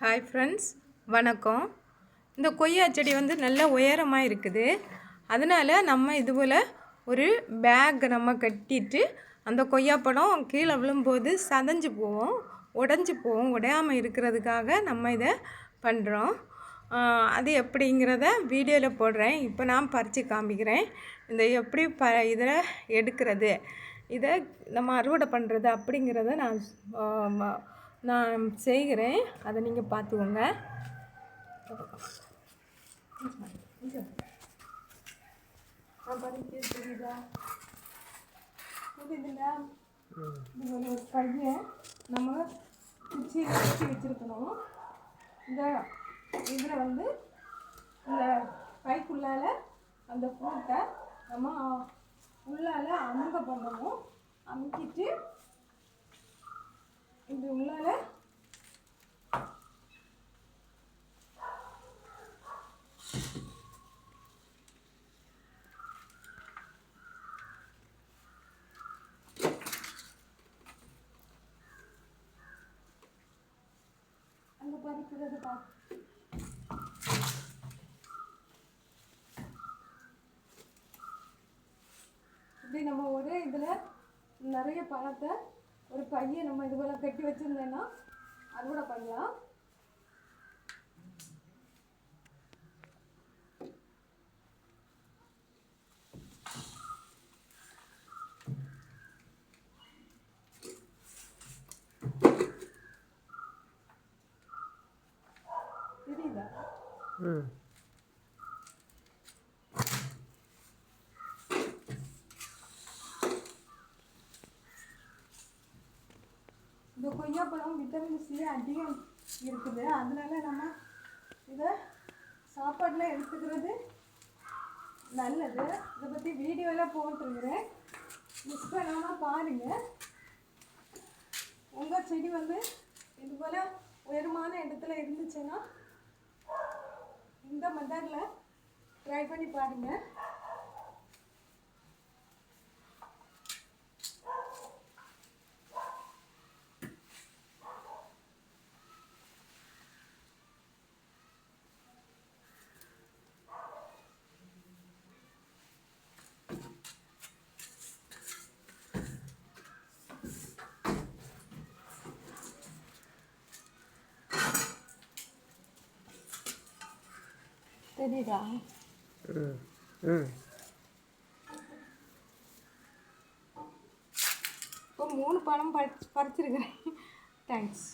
Hi friends வணக்கம். இந்த கொய்யா செடி வந்து நல்ல உயரமாக இருக்குது. அதனால் நம்ம இது போல் ஒரு பேக் நம்ம கட்டிட்டு அந்த கொய்யாப்பழம் கீழே விழும்போது சதஞ்சு போவோம் உடஞ்சி போவோம் உடையாமல் இருக்கிறதுக்காக நம்ம இதை பண்ணுறோம் அது எப்படிங்கிறத வீடியோவில் போடுறேன். இப்போ நான் பறித்து காமிக்கிறேன். இந்த எப்படி ப இதில் எடுக்கிறது இதை நம்ம அறுவடை பண்ணுறது அப்படிங்கிறத நான் நான் செய்கிறேன். அதை நீங்கள் பார்த்துக்கோங்க. புரியுதா ஒரு பையன் நம்ம குச்சி வச்சு வச்சுருக்கணும் இந்த இதில் வந்து இந்த கைக்குள்ளால் அந்த ஃப்ரூட்டை நம்ம உள்ளால் அமுக பண்ணணும். அமுக்கிட்டு இப்படி உள்ளால அங்கே பறிக்கிறது பா இப்படி நம்ம ஒரே இதில் நிறைய பழத்தை ஒரு பையை நம்ம இது போல் கட்டி வச்சுருந்தேன்னா அதோட பண்ணலாம் தெரியுதா? ம். இந்த கொய்யாப்பழம் விட்டமின் சி அதிகம் இருக்குது. அதனால நம்ம இதை சாப்பாட்டில் எடுத்துக்கிறது நல்லது. இதை பற்றி வீடியோவில் போட்டுருக்குறேன். மிஸ் பண்ணாமல் பாருங்கள் உங்கள் செடி வந்து இது போல் உயரமான இடத்துல இருந்துச்சுன்னா இந்த மெத்தடில் ட்ரை பண்ணி பாருங்கள் தெரியுதா? ம் ம் இப்போ மூணு பழம் பறிச்சு பறிச்சிருக்கிறேன். தேங்க்ஸ்